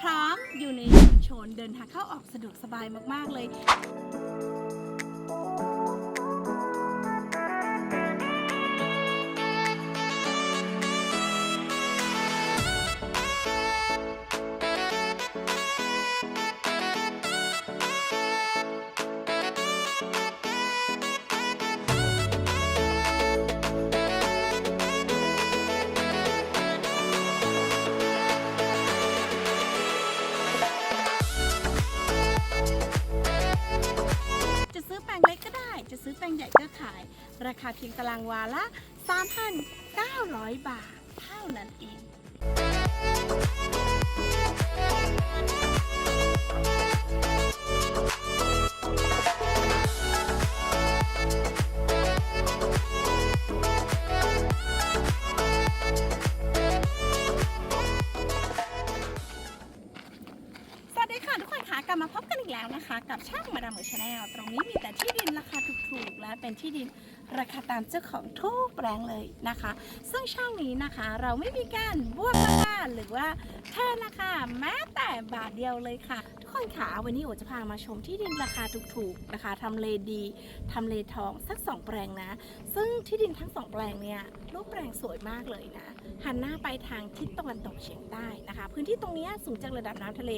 พร้อมอยู่ในชุมชนเดินทางเข้าออกสะดวกสบายมาก ๆ เลย เพียงตารางวาละ 3,900 บาท เท่านั้นเอง ตามเจ้าของทุกแปลงเลยนะคะ ซึ่งช่องนี้นะคะเราไม่มีการบวกราคาหรือว่าเทิร์นราคาแม้แต่บาทเดียวเลยค่ะ ทุกคนค่ะวันนี้โอจะพามาชมที่ดินราคาถูกๆนะคะทำเลดีทำเลทองสักสองแปลงนะ ซึ่งที่ดินทั้งสองแปลงเนี่ยรูปแปลงสวยมากเลยนะ หันหน้าไปทางทิศตะวันตกเฉียงใต้นะคะ พื้นที่ตรงนี้สูงจากระดับน้ำทะเล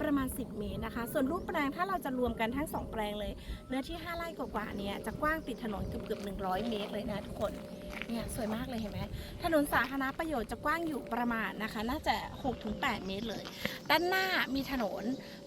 ประมาณ 10 เมตรนะคะ ส่วนรูปแปลงถ้าเราจะรวมกันทั้ง 2 แปลงเลยเนื้อที่ 5ไร่กว่าๆเนี่ยจะกว้างติดถนนเกือบเกือบๆ100 เมตรเลยนะทุกคนเนี่ยสวยมากเลยเห็นไหมถนนสาธารณประโยชน์จะกว้างอยู่ประมาณนะคะ น่าจะ 6-8 เมตรเลย ด้านหน้ามีถนน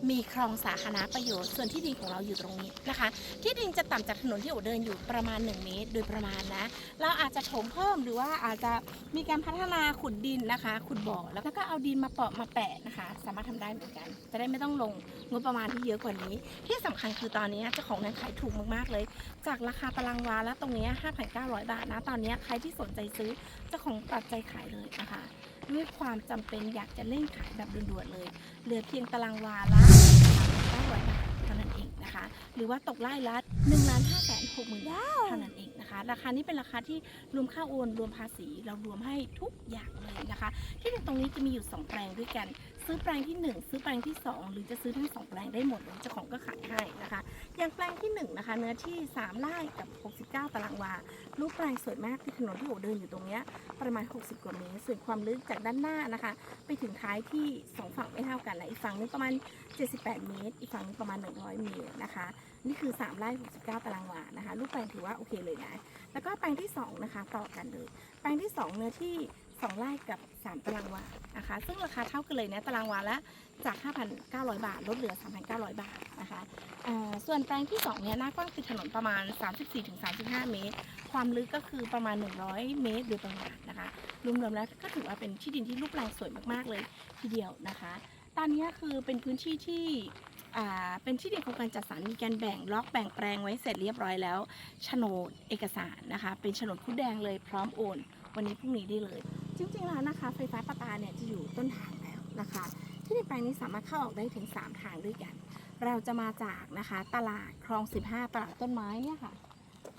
มีคลองสาธารณประโยชน์ ส่วนที่ดินของเราอยู่ตรงนี้นะคะ ที่ดินจะต่ำจากถนนที่โอเดินอยู่ประมาณ 1 เมตร โดยประมาณนะ เราอาจจะโถมเพิ่มหรือว่าอาจจะมีการพัฒนาขุดดินนะคะ ขุดบ่อแล้วก็เอาดินมาเปาะมาแปะนะคะ สามารถทำได้เหมือนกัน จะได้ไม่ต้องลงงบประมาณที่เยอะกว่านี้ ที่สำคัญคือตอนนี้เจ้าของนั้นขายถูกมากๆเลย จากราคาตารางวาแล้วตรงเนี้ย5,900 บาทนะ ตอนเนี้ยใครที่สนใจซื้อเจ้าของตัดใจขายเลยนะคะด้วยความจำเป็นอยากจะเร่งขายแบบด่วนๆเลย เหลือเพียงตารางวาละ900บาทเท่านั้นเองนะคะ หรือว่าตกไล่ละ1ล้าน5แสน6หมื่นบาทเท่านั้นเองนะคะ ราคานี้เป็นราคาที่รวมค่าโอนรวมภาษี เรารวมให้ทุกอย่างเลยนะคะ ที่ดินตรงนี้จะมีอยู่ 2 แปลงด้วยกัน ซื้อแปลงที่ 1 ซื้อแปลงที่ 2 หรือจะซื้อทั้ง2แปลงได้หมดเลยเจ้าของก็ขายให้นะคะอย่างแปลงที่1นะคะเนื้อที่ 3ไร่กับ 69 ตารางวารูปแปลงสวยมากที่ถนนที่โอเดินอยู่ตรงเนี้ยประมาณ 60 กว่าเมตรส่วนความลึกจากด้านหน้านะคะ ไปถึงท้ายที่ 2 ฝั่งไม่เท่ากันนะอีกฝั่งนึงประมาณ 78 เมตร อีกฝั่งนึงประมาณ 100 เมตรนะคะนี่คือ 3ไร่69 ตารางวานะคะรูปแปลงถือว่าโอเคเลยนะแล้วก็แปลงที่2นะคะต่อกันเลยแปลงที่ 2 เนื้อที่ 2ไร่กับ 3 ตารางวานะคะ ซึ่งราคาเท่ากันเลยนะตารางวาละจาก 5,900 บาท ลดเหลือ 3,900 บาทนะคะส่วนแปลงที่ 2 เนี่ยหน้ากว้างติดถนนประมาณ 34-35 เมตร ความลึกก็คือประมาณ 100 เมตรโดยประมาณนะคะรวมๆแล้วก็ถือว่าเป็นที่ดินที่รูปแปลงสวยมากๆเลยทีเดียวนะคะ ตอนนี้คือเป็นพื้นที่ที่เป็นที่ดินโครงการจัดสรรมีการแบ่งล็อกแบ่งแปลงไว้เสร็จเรียบร้อยแล้วโฉนดเอกสารนะคะ เป็นโฉนดคู่แดงเลยพร้อมโอน วันนี้พรุ่งนี้ได้เลย จริงๆแล้วนะคะไฟฟ้าประปาเนี่ยจะอยู่ต้นทางแล้วนะคะ ที่ดินแปลงนี้สามารถเข้าออกได้ถึง 3 ทางด้วยกัน เราจะมาจากนะคะตลาดคลอง 15 ตลาดต้นไม้เนี่ยค่ะ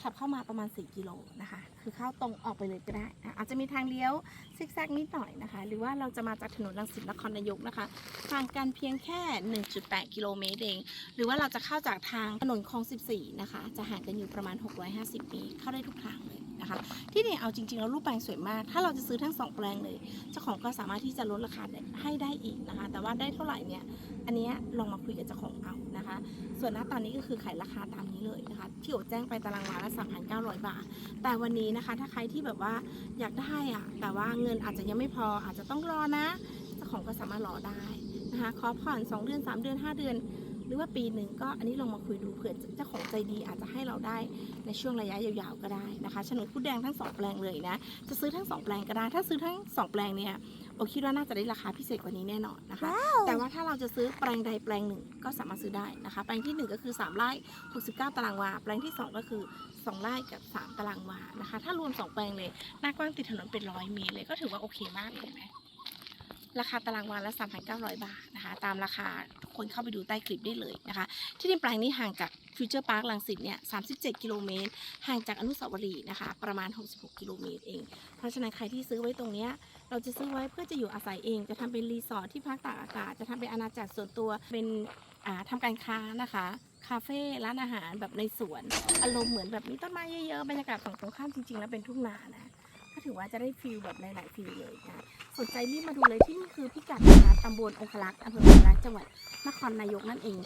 ขับเข้ามาประมาณ 4 กิโลนะคะ คือเข้าตรงออกไปเลยก็ได้อะอาจจะมีทางเลี้ยวซิกแซกนิดหน่อยนะคะ หรือว่าเราจะมาจากถนนรังสิตนครนายกนะคะห่างกันเพียงแค่ 1.8 กิโลเมตรเอง หรือว่าเราจะเข้าจากทางถนนคลอง 14 นะคะ จะห่างกันอยู่ประมาณ 650 เมตร เข้าได้ทุกทางเลย นะคะ ที่นี่เอาจริงๆแล้วรูปแปลงสวยมาก ถ้าเราจะซื้อทั้งสองแปลงเลย เจ้าของก็สามารถที่จะลดราคาให้ได้อีกนะคะ แต่ว่าได้เท่าไหร่เนี่ย อันนี้ลองมาคุยกับเจ้าของเอานะคะ ส่วนณตอนนี้ก็คือขายราคาตามนี้เลยนะคะ ที่โอแจ้งไปตารางวาละ3,900 บาท แต่วันนี้นะคะ ถ้าใครที่แบบว่าอยากได้อะแต่ว่าเงินอาจจะยังไม่พอ อาจจะต้องรอนะ เจ้าของก็สามารถรอได้นะคะ ขอผ่อน 2 เดือน 3 เดือน 5 เดือน หรือว่าปีหนึ่งก็อันนี้ลองมาคุยดูเผื่อเจ้าของใจดีอาจจะให้เราได้ในช่วงระยะยาวๆก็ได้นะคะโฉนดผู้แดงทั้งสองแปลงเลยนะ จะซื้อทั้งสองแปลงก็ได้ ถ้าซื้อทั้งสองแปลงเนี่ยโอคิดว่าน่าจะได้ราคาพิเศษกว่านี้แน่นอนนะคะ แต่ว่าถ้าเราจะซื้อแปลงใดแปลงหนึ่งก็สามารถซื้อได้นะคะ แปลงที่หนึ่งก็คือ 3 ไร่ 69 ตารางวา แปลงที่ 2 ก็คือ 2 ไร่กับ 3 ตารางวานะคะ ถ้ารวม 2 แปลงเลย หน้ากว้างติดถนนเป็นร้อยเมตรเลย ก็ถือว่าโอเคมากเลยเห็นไหม ราคาตารางวาละ 3,900 บาทนะคะ ตามราคาคนเข้าไปดูใต้คลิปได้เลยนะคะ ที่ดินแปลงนี้ห่างจากฟิวเจอร์พาร์คลังสิตเนี่ย 37 กิโลเมตร ห่างจากอนุสาวรีย์นะคะ ประมาณ 66 กิโลเมตรเอง เพราะฉะนั้นใครที่ซื้อไว้ตรงเนี้ยเราจะซื้อไว้เพื่อจะอยู่อาศัยเอง จะทำเป็นรีสอร์ทที่พักตากอากาศ จะทำเป็นอาณาจักรส่วนตัว เป็นอ่าทำการค้านะคะ คาเฟ่ร้านอาหารแบบในสวน อารมณ์เหมือนแบบมีต้นไม้เยอะๆ บรรยากาศฝั่งตรงข้ามจริงๆ แล้วเป็นทุ่งนานะ ถือว่าจะได้ฟิลแบบหลายๆฟิลเลยนะสนใจรีบมาดูเลยที่นี่คือพิกัดนะคะตำบลองคลักษ์อำเภอองรักจังหวัดนครนายกนั่นเอง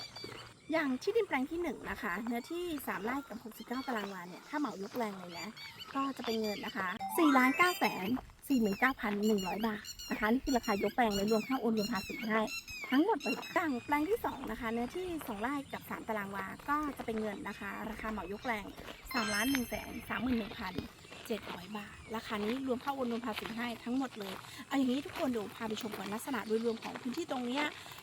อย่างที่ดินแปลงที่หนึ่งนะคะ เนื้อที่ 3 ไร่กับ 69 ตารางวาเนี่ยถ้าเหมายกแปลงเลยนะก็จะเป็นเงินนะคะ4ล้าน9แสน49,100 บาทนะคะนี่คือราคายกแปลงเลยรวมค่าโอนรวมภาษีได้ทั้งหมดเลยต่างแปลงที่ 2 นะคะ เนื้อที่ 2 ไร่กับ 3 ตารางวา ก็จะเป็นเงินนะคะ ราคาเหมายกแปลง3ล้าน1แสน 700 บาท ราคานี้รวมค่าโอนรวมภาษีให้ทั้งหมดเลย เอาอย่างนี้ทุกคนเดี๋ยวพาไปชมก่อนลักษณะโดยรวมของพื้นที่ตรงนี้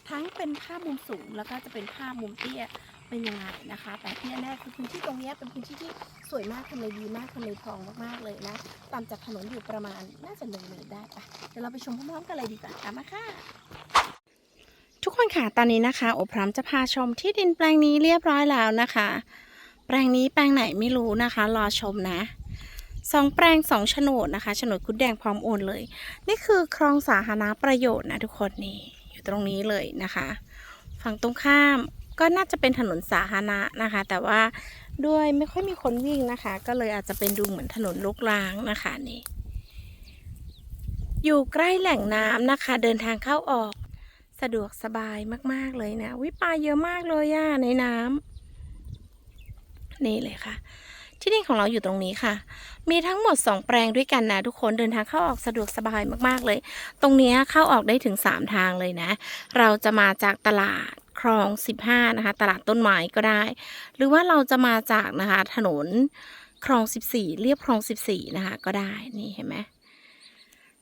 ทั้งเป็นภาพมุมสูงแล้วก็จะเป็นภาพมุมเตี้ยเป็นยังไงนะคะ แต่ที่แน่คือพื้นที่ตรงนี้เป็นพื้นที่ที่สวยมากทำเลดีมากทำเลทองมากๆเลยนะตามจากถนนอยู่ประมาณน่าจะหนึ่งเมตรได้ปะเดี๋ยวเราไปชมพร้อมๆกันเลยดีกว่าตามมาค่ะทุกคนค่ะตอนนี้นะคะโอพร้อมจะพาชมที่ดินแปลงนี้เรียบร้อยแล้วนะคะ แปลงนี้แปลงไหนไม่รู้นะคะ รอชมนะ สองแปลงสองโฉนดนะคะโฉนดคุดแดงพร้อมโอนเลย นี่คือคลองสาธารณประโยชน์นะทุกคนนี่อยู่ตรงนี้เลยนะคะ ฝั่งตรงข้ามก็น่าจะเป็นถนนสาธารณะนะคะ แต่ว่าด้วยไม่ค่อยมีคนวิ่งนะคะ ก็เลยอาจจะเป็นดูเหมือนถนนลกร้างนะคะนี่ อยู่ใกล้แหล่งน้ำนะคะ เดินทางเข้าออกสะดวกสบายมาก ๆ เลยนะวิปลาเยอะมากเลยอะในน้ำนี่เลยค่ะ ที่ดินของเราอยู่ตรงนี้ค่ะ มีทั้งหมด 2 แปลงด้วยกันนะทุกคนเดินทางเข้าออกสะดวกสบายมากๆเลย ตรงนี้เข้าออกได้ถึง 3 ทางเลยนะ เราจะมาจากตลาดคลอง 15 นะคะ ตลาดต้นไม้ก็ได้ หรือว่าเราจะมาจากนะคะถนนคลอง 14 เรียบคลอง 14 นะคะ ก็ได้นี่เห็นไหม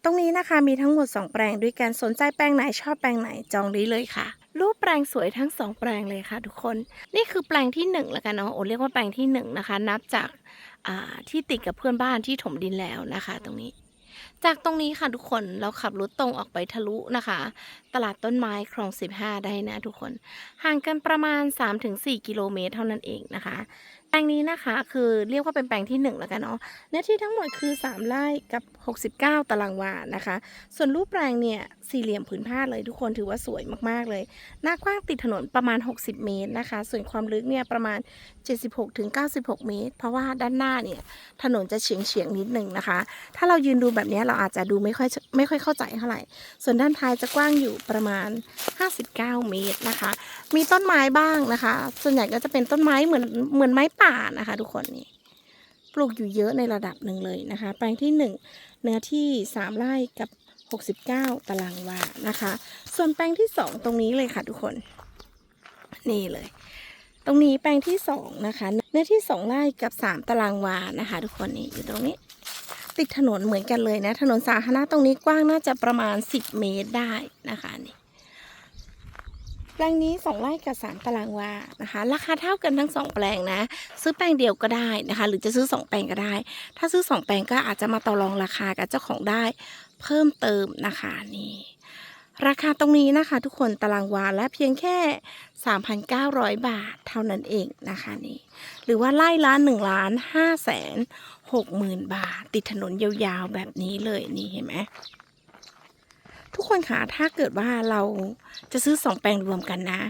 ตรงนี้นะคะมีทั้งหมด 2 แปลงด้วยกันสนใจแปลงไหนชอบแปลงไหนจองได้เลยค่ะ รูปแปลงสวยทั้งสองแปลงเลยค่ะ ทุกคน นี่คือแปลงที่หนึ่งแล้วกันเนาะโอเรียกว่าแปลงที่หนึ่งนะคะ นับจากาที่ติดกับเพื่อนบ้านที่ถมดินแล้วนะคะ ตรงนี้ จากตรงนี้ค่ะทุกคนเราขับรถตรงออกไปทะลุนะคะ ตลาดต้นไม้คลอง 15 ได้นะทุกคน ห่างกันประมาณ 3-4 กิโลเมตรเท่านั้นเองนะคะ แปลงนี้นะคะคือเรียกว่าเป็นแปลงที่1แล้วกันเนาะเนื้อที่ทั้งหมดคือ 3 ไร่กับ 69 ตารางวานะคะ ส่วนรูปแปลงเนี่ยสี่เหลี่ยมผืนผ้าเลยทุกคนถือว่าสวยมากๆเลย หน้ากว้างติดถนนประมาณ 60 เมตรนะคะ ส่วนความลึกเนี่ยประมาณ 76-96 เมตร เพราะว่าด้านหน้าเนี่ยถนนจะเฉียงเฉียงๆนิดนึงนะคะ ถ้าเรายืนดูแบบนี้เราอาจจะดูไม่ค่อยไม่ค่อยเข้าใจเท่าไหร่ ส่วนด้านท้ายจะกว้างอยู่ประมาณ 59 เมตรนะคะ มีต้นไม้บ้างนะคะ ส่วนใหญ่ก็จะเป็นต้นไม้เหมือนเหมือนไม้ป่านะคะ ทุกคนนี่ปลูกอยู่เยอะในระดับหนึ่งเลยนะคะ แปลงที่ 1 เนื้อที่ 3 ไร่กับ 69 ตารางวานะคะ ส่วนแปลงที่ 2 ตรงนี้เลยค่ะทุกคน นี่เลย ตรงนี้แปลงที่ 2 นะคะ เนื้อที่ 2ไร่กับ 3 ตารางวานะคะ ทุกคนนี่อยู่ตรงนี้ ติดถนนเหมือนกันเลยนะ ถนนสาธารณะตรงนี้กว้างน่าจะประมาณ 10 เมตรได้นะคะนี่ แปลงนี้ 2 ไร่กับ 3 ตารางวานะคะ ราคาเท่ากันทั้ง 2 แปลงนะ ซื้อแปลงเดียวก็ได้นะคะ หรือจะซื้อ 2 แปลงก็ได้ ถ้าซื้อ 2 แปลงก็อาจจะมาต่อรองราคากับเจ้าของได้ เพิ่มเติมนะคะนี่ราคาตรงนี้นะคะทุกคนตารางวาและเพียงแค่ 3,900 บาทเท่านั้นเองนะคะนี่หรือว่าไล่ละ1ล้าน5แสน6หมื่นบาท ติดถนนยาวๆแบบนี้เลยนี่เห็นไหม ทุกคนคะถ้าเกิดว่าเราจะซื้อสองแปลงรวมกันนะ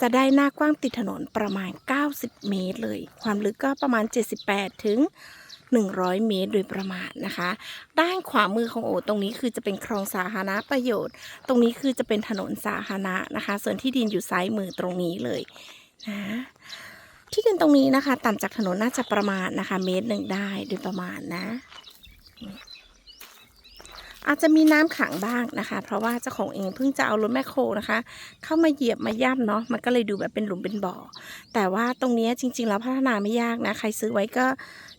จะได้หน้ากว้างติดถนนประมาณ 90 เมตรเลย ความลึกก็ประมาณ 78 ถึง 100 เมตรโดยประมาณนะคะ ด้านขวามือของโอตรงนี้คือจะเป็นคลองสาธารณประโยชน์ ตรงนี้คือจะเป็นถนนสาธารณะนะคะ ส่วนที่ดินอยู่ซ้ายมือตรงนี้เลยนะที่ดินตรงนี้นะคะ ต่ำจากถนนน่าจะประมาณนะคะ เมตรหนึ่งได้โดยประมาณนะ อาจจะมีน้ำขังบ้างนะคะ เพราะว่าเจ้าของเองเพิ่งจะเอารถแมคโครนะคะ เข้ามาเหยียบมาย่ำเนาะมันก็เลยดูแบบเป็นหลุมเป็นบ่อ แต่ว่าตรงนี้จริง ๆ แล้วพัฒนาไม่ยากนะ ใครซื้อไว้ก็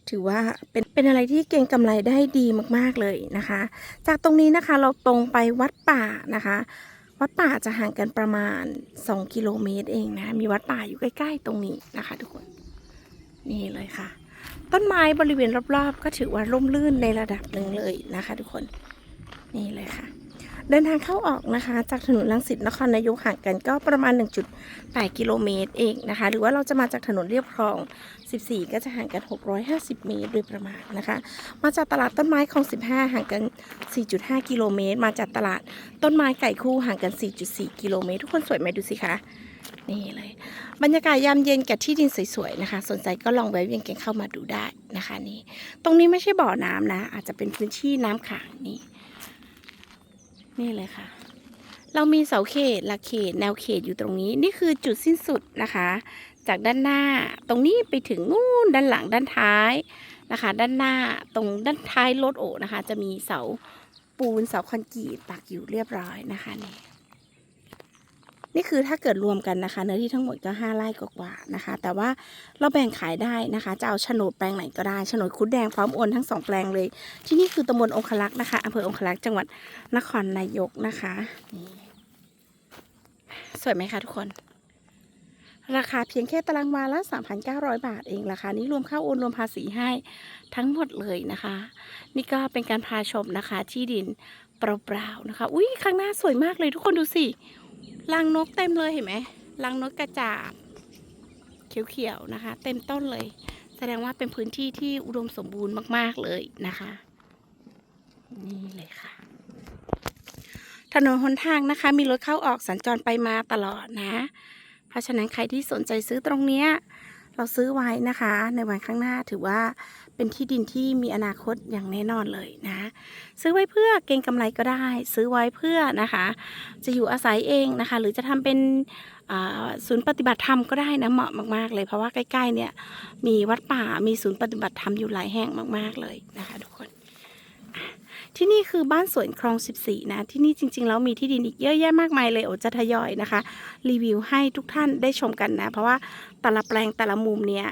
ถือว่าเป็นเป็นอะไรที่เก่งกำไรได้ดีมากๆเลยนะคะ จากตรงนี้นะคะเราตรงไปวัดป่านะคะวัดป่าจะห่างกันประมาณ 2 กิโลเมตรเองนะ มีวัดป่าอยู่ใกล้ ๆ ตรงนี้นะคะทุกคน นี่เลยค่ะ ต้นไม้บริเวณรอบ ๆ ก็ถือว่าร่มรื่นในระดับหนึ่งเลยนะคะ ทุกคน นี่เลยค่ะ เดินทางเข้าออกนะคะ จากถนนลังสิตนครนายกห่างกันก็ประมาณ 1.8 กิโลเมตรเองนะคะ หรือว่าเราจะมาจากถนนเรียบคลอง 14 ก็จะห่างกัน 650 เมตรโดยประมาณนะคะ มาจากตลาดต้นไม้คลอง 15 ห่างกัน 4.5 กิโลเมตร มาจากตลาดต้นไม้ไก่คู่ห่างกัน 4.4 กิโลเมตร ทุกคนสวยไหมดูสิคะนี่เลย บรรยากาศยามเย็นกับที่ดินสวยๆนะคะ สนใจก็ลองแวะเวียนกันเข้ามาดูได้นะคะนี่ ตรงนี้ไม่ใช่บ่อน้ำนะ อาจจะเป็นพื้นที่น้ำขังนี่ นี่เลยค่ะ เรามีเสาเขตหลักเขตแนวเขตอยู่ตรงนี้ นี่คือจุดสิ้นสุดนะคะ จากด้านหน้าตรงนี้ไปถึงนู่นด้านหลังด้านท้ายนะคะ ด้านหน้าตรงด้านท้ายรถโอนะคะ จะมีเสาปูนเสาคอนกรีตปักอยู่เรียบร้อยนะคะนี่ นี่คือถ้าเกิดรวมกันนะคะ เนื้อที่ทั้งหมดก็ห้าไร่กว่าๆนะคะ แต่ว่าเราแบ่งขายได้นะคะ จะเอาโฉนดแปลงไหนก็ได้โฉนดคุดแดงพร้อมโอนทั้งสองแปลงเลย ที่นี่คือตำบลองคลักษ์นะคะอำเภอองคลักษ์จังหวัดนครนายกนะคะนี่สวยไหมคะทุกคน ราคาเพียงแค่ตารางวาละ 3,900 บาทเองราคานี้รวมค่าโอนรวมภาษีให้ทั้งหมดเลยนะคะ นี่ก็เป็นการพาชมนะคะที่ดินเปล่าๆนะคะ อุ้ยข้างหน้าสวยมากเลยทุกคนดูสิ รังนกเต็มเลยเห็นไหมรังนกกระจาบเขียวๆนะคะ เต็มต้นเลย แสดงว่าเป็นพื้นที่ที่อุดมสมบูรณ์มาก ๆ เลยนะคะ นี่เลยค่ะ ถนนหนทางนะคะ มีรถเข้าออกสัญจรไปมาตลอดนะ เพราะฉะนั้นใครที่สนใจซื้อตรงเนี้ย เราซื้อไว้นะคะ ในวันข้างหน้าถือว่าเป็นที่ดินที่มีอนาคตอย่างแน่นอนเลยนะ ซื้อไว้เพื่อเก็งกำไรก็ได้ ซื้อไว้เพื่อนะคะ จะอยู่อาศัยเองนะคะ หรือจะทำเป็นศูนย์ปฏิบัติธรรมก็ได้นะเหมาะมาก ๆ เลยเพราะว่าใกล้ๆเนี่ยมีวัดป่ามีศูนย์ปฏิบัติธรรมอยู่หลายแห่งมาก ๆเลยนะคะทุกคน ที่นี่คือบ้านสวนคลอง 14 นะ ที่นี่จริง ๆ แล้วมีที่ดินอีกเยอะแยะมากมายเลยโอจะทยอยนะคะ รีวิวให้ทุกท่านได้ชมกันนะ เพราะว่าแต่ละแปลงแต่ละมุมเนี่ย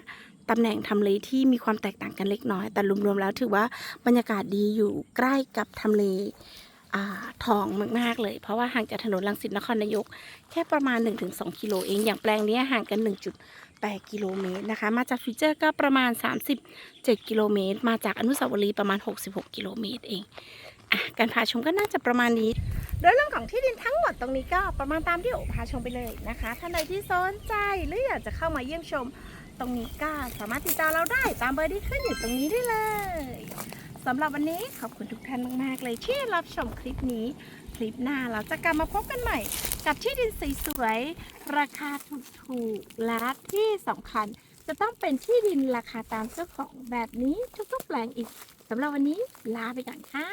ตำแหน่งทำเลที่มีความแตกต่างกันเล็กน้อย แต่รวมๆแล้วถือว่าบรรยากาศดีอยู่ใกล้กับทำเลอทองมากๆเลย เพราะว่าห่างจากถนนลังสิตนครนายก แค่ประมาณ 1-2 กิโลเองอย่างแปลงนี้ห่างกัน 8 กิโลเมตรนะคะ มาจากฟิวเจอร์ก็ประมาณ 37 กิโลเมตร มาจากอนุสาวรีย์ประมาณ 66 กิโลเมตรเองอะการพาชมก็น่าจะประมาณนี้ โดยเรื่องของที่ดินทั้งหมดตรงนี้ก็ประมาณตามที่โอพาชมไปเลยนะคะ ท่านใดที่สนใจหรืออยากจะเข้ามาเยี่ยมชมตรงนี้ก็สามารถติดต่อเราได้ตามเบอร์ที่ขึ้นอยู่ตรงนี้ได้เลยสำหรับวันนี้ขอบคุณทุกท่านมาก ๆ เลยที่รับชมคลิปนี้ คลิปหน้าเราจะกลับมาพบกันใหม่ กับที่ดินสวยๆราคาถูกๆและที่สำคัญ จะต้องเป็นที่ดินราคาตามเจ้าของแบบนี้ทุกๆแปลงอีกสำหรับวันนี้ลาไปก่อนค่ะ